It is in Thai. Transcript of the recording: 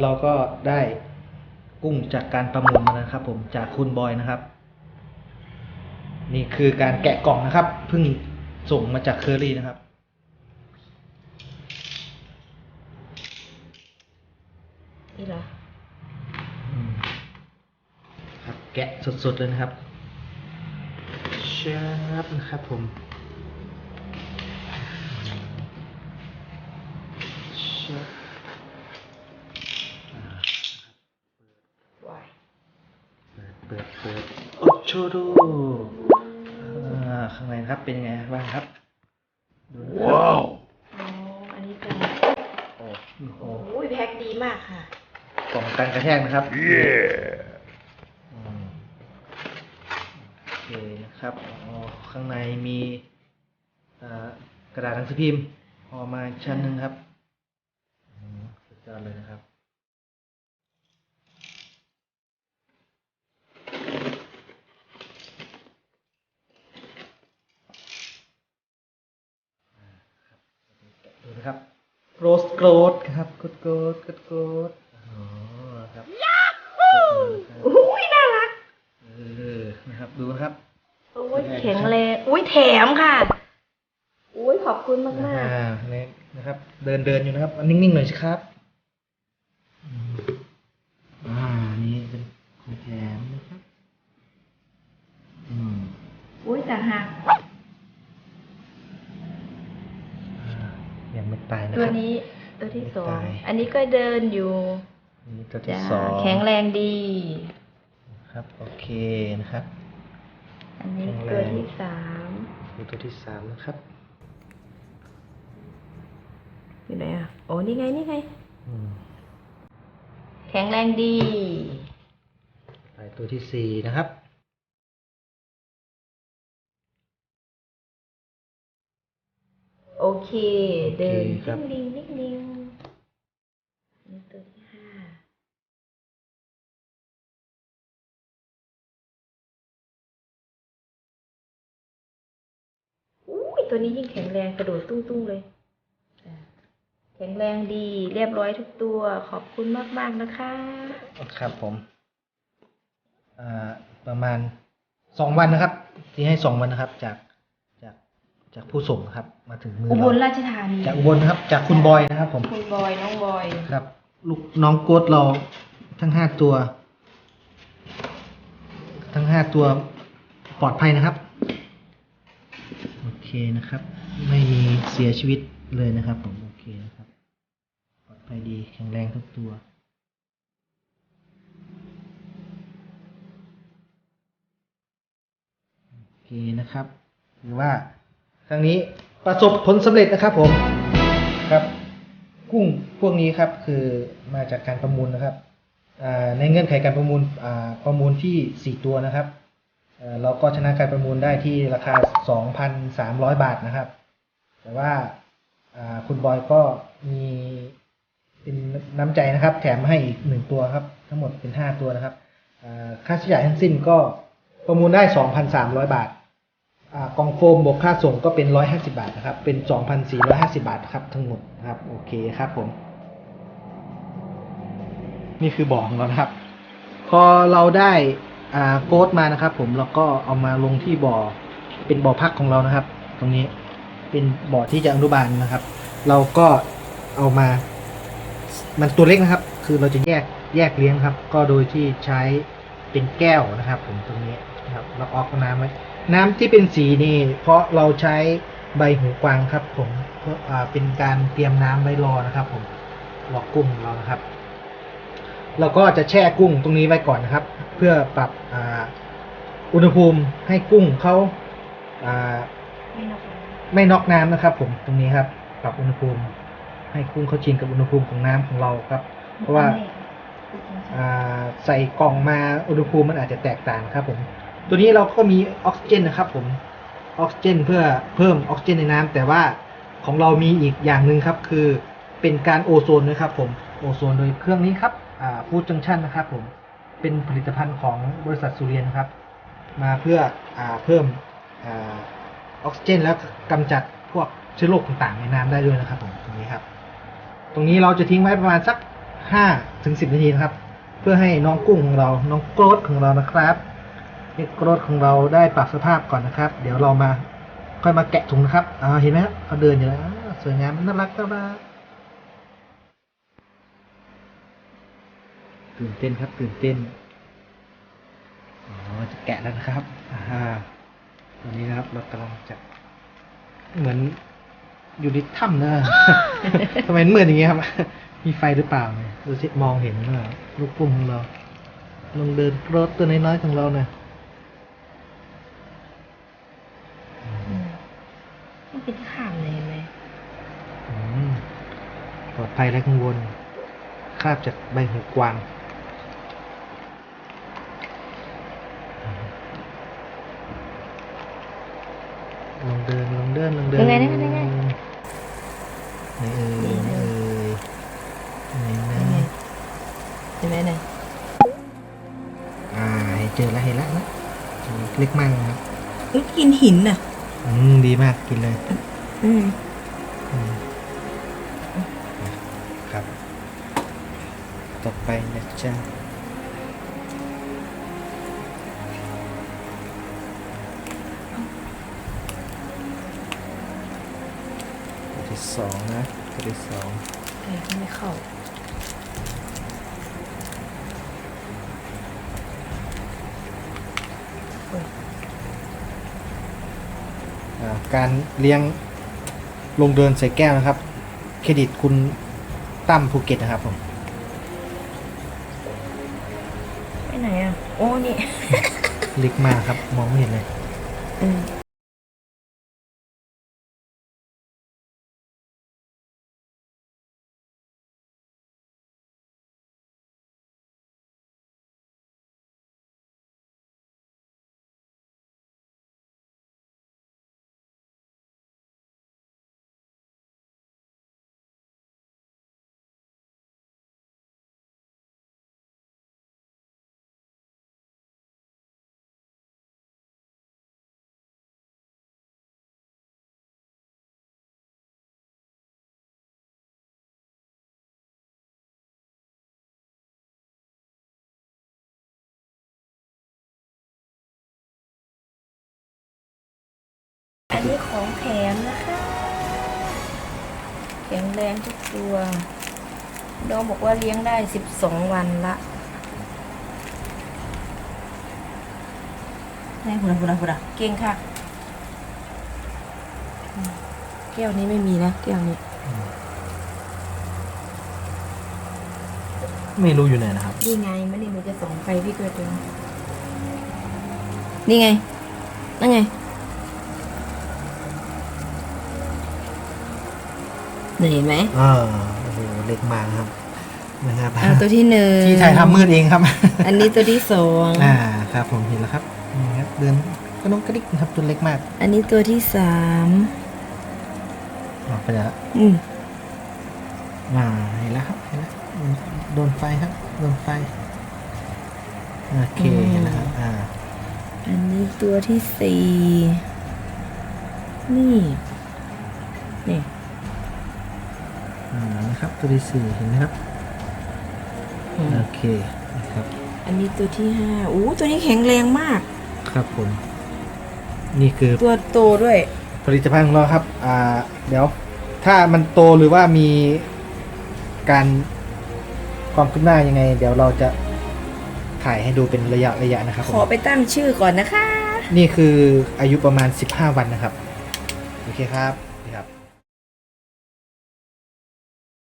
เราก็ได้กุ้งจากการประมูลมานะครับ ผมจากคุณบอยนะครับ นี่คือการแกะกล่องนะครับเพิ่งส่งมาจากเคอรี่นะครับ นี่เหรออืมครับแกะสดๆเลยนะครับชาบนะครับผมชาบอ่า วาย เปิดเปิดเปิดโอโชโดอ่าข้างในนะครับเป็นยังไงบ้างครับดูนะครับอ๋ออันนี้เป็นโอ้โหโอ้ยแพ็คดีมากค่ะกล่องกันกระแทกนะครับอืมโอเคนะครับอ๋อข้างในมีอ่ากระดาษหนังสือพิมพ์ห่อมาอีกชั้นหนึ่งครับอืมสุดยอดเลยนะครับ ดูนะครับ โรสโกรดครับกดโกรดกดโกรดอ๋อครับยาฮูอุ้ยน่ารักเออนะครับดูนะครับโอ้ยแข็งแรงอุ้ยแถมค่ะอุ้ยขอบคุณมากมากอ่าเนี่ยนะครับ เดินเดินอยู่นะครับอันนิ่งๆหน่อยสิครับอืมอ่านี่เป็นของแถมนะครับอืมๆอุ้ยต่างหาก อ่า ยังไม่ตายนะตัวครับ นี้ตัวที่สองตาย อันนี้ก็เดินอยู่นี่ตัวที่จ้าสองแข็งแรงดี ครับโอเคนะครับ อันนี้แข็งแรง ตัวที่สามดูตัวที่สามนะครับอยู่ไหนอะโอ้นี่ไงนี่ไง อืมแข็งแรงดี ไปตัวที่สี่นะครับ โอเค เดินโอเคครับนิ่งๆนิ่งๆนี่ตัวที่ห้าอุ้ยตัวนี้ยิ่งแข็งแรงกระโดดตุ้งๆเลยจ้ะแข็งแรงดีเรียบร้อยทุกตัวขอบคุณมาก ๆ นะคะ ครับผมอ่าประมาณสองวันนะครับที่ให้สองวันนะครับจากจาก จากผู้ส่งนะครับ มาถึงมืออุบเราลราชธานีจากอุบลนะครับ จากคุณบอยนะครับ ผมคุณบอยน้องบอย ครับ ลูกน้องโกดเราทั้งห้าตัว ทั้งห้าตัวปลอดภัยนะครับ โอเคนะครับ ไม่มีเสียชีวิตเลยนะครับ ผมโอเคนะครับ ปลอดภัยดีแข็งแรงทุกตัวโอเคนะครับหรือว่า ครั้งนี้ประสบผลสำเร็จนะครับผมครับ กุ้งพวกนี้ครับคือมาจากการประมูลนะครับในเงื่อนไขการประมูลประมูลที่ 4 ตัวนะครับเราก็ชนะการประมูลได้ที่ราคา 2,300 บาทนะครับ แต่ว่าคุณบอยก็มีเป็นน้ำใจนะครับ แถมให้อีกหนึ่งตัวครับ ทั้งหมดเป็น 5 ตัวนะครับค่าใช้จ่ายทั้งสิ้นก็ประมูลได้ 2,300 บาท กล่องโฟมบวกค่าส่งก็เป็น 150 บาทนะครับ เป็น 2,450 บาทครับทั้งหมดนะครับ โอเคครับผม นี่คือบ่อของเรานะครับ พอเราได้อ่าโค้ดมานะครับผมเราก็เอามาลงที่บ่อ เป็นบ่อพักของเรานะครับ ตรงนี้เป็นบ่อที่จะอนุบาลนะครับ เราก็เอามา มันตัวเล็กนะครับ คือเราจะแยกแยกเลี้ยงครับ ก็โดยที่ใช้เป็นแก้วนะครับ ผมตรงนี้นะครับเราออกน้ำไว้ น้ำที่เป็นสีนี่ เพราะเราใช้ใบหูกวางครับผมเพื่ออ่าเป็นการเตรียมน้ำไว้รอนะครับ ผมรอกุ้งของเรานะครับ เราก็จะแช่กุ้งตรงนี้ไว้ก่อนนะครับ เพื่อปรับอ่าอุณหภูมิให้กุ้งเขาอ่าไม่นอกไม่น็อกน้ำนะครับ ผมตรงนี้ครับ ปรับอุณหภูมิ ให้กุ้งเขาชินกับอุณหภูมิของน้ำของเราครับ เพราะว่าอ่าใส่กล่องมาอุณหภูมิมันอาจจะแตกต่างครับ ผม ตัวนี้เราก็มีออกซิเจนนะครับผมออกซิเจนเพื่อเพิ่มออกซิเจนในน้ำแต่ว่าของเรามีอีกอย่างหนึ่งครับ คือเป็นการโอโซนนะครับผมโอโซนโดยเครื่องนี้ครับอ่าฟูดจังชันนะครับผมเป็นผลิตภัณฑ์ของบริษัทสุเรียนนะครับ มาเพื่ออาเพิ่มออกซิเจน แล้วกำจัดพวกเชื้อโรคต่างๆ ในน้ำได้ด้วยนะครับผมตรงนี้ครับ ตรงนี้เราจะทิ้งไว้ประมาณสัก5ถึง10 นาทีนะครับ เพื่อให้น้องกุ้งของเราน้องโกรดของเรานะครับ เด็กโกรดของเราได้ปรับสภาพก่อนนะครับ เดี๋ยวเรามาค่อยมาแกะถุงนะครับอ่าเห็นไหมครับเขาเดินอยู่แล้วสวยงามน่ารักน่ารักตื่นเต้นครับตื่นเต้นอ๋อจะแกะแล้วนะครับอ่าตอนนี้นะครับเรากำลังจะเหมือนอยู่ในถ้ำนะทำไมมืดอย่างเงี้ยครับ มีไฟหรือเปล่าเนี่ยดูสิมองเห็นไหมล่ะลูกปุ่มของเราลองเดินรถตัวน้อยๆของเราเนี่ย มันเป็นข้ามเลยเห็นไหม อืมปลอด ภัยและกังวล คราบจากใบหูกวางลองเดินลองเดินลองเดินยังไงนะยังไงไหนเอ่ยไหนเอ่ยไหนยังไงนะเห็นไหมเนี่ยอ่าเจอแล้วเห็นแล้วนะเล็กมากนะครับอุ๊ยกินหินน่ะ อืมดีมากกินเลย อืม ต่อไปนะจ๊ะตัวที่สองนะตัวที่สองเอ้ยไม่เข้าอ่าการเลี้ยงลงเดินใส่แก้วนะครับ เครดิตคุณตั้มภูเก็ตนะครับผม โอ้นี่ เล็กมากครับ มองไม่เห็นเลย อืม อันนี้ของแถมนะคะแข็งแรงทุกตัวน้องบอกว่าเลี้ยงได้สิบสองวันละนี่คุณคุณคุณเก่งค่ะอืมแก้วนี้ไม่มีนะ แก้วนี้ ไม่รู้อยู่ไหนนะครับ นี่ไงไม่ได้หนูจะส่องไฟพี่เกิดดูนี่ไง นั่นไง นี่เห็นไหมอ่าโอ้โหเล็กมากครับนะครับอ่าตัวที่หนึ่งที่ถ่ายทำมืดเองครับ อันนี้ตัวที่สองอ่าครับผมเห็นแล้วครับนี่ครับเดินก็น้องกระดิกนะครับตัวเล็กมากอันนี้ตัวที่สามออกไปแล้วอืมอ่าเห็นแล้วครับเห็นแล้วโดนไฟครับโดนไฟโอเคเห็นแล้วครับอ่าอันนี้ตัวที่สี่นี่นี่อ่า นะครับ ตัวที่สี่เห็นไหมครับอืมโอเคนะครับอันนี้ตัวที่ห้าอู้ตัวนี้แข็งแรงมาก ครับผม นี่คือตัวโตด้วย ผลิตภัณฑ์ของเราครับ อ่า เดี๋ยว ถ้ามันโตหรือว่ามีการความคืบหน้ายังไง เดี๋ยวเราจะถ่ายให้ดูเป็นระยะระยะนะครับผขอมไปตั้งชื่อก่อนนะคะ นี่คืออายุประมาณ 15 วันนะครับ โอเคครับนี่ครับ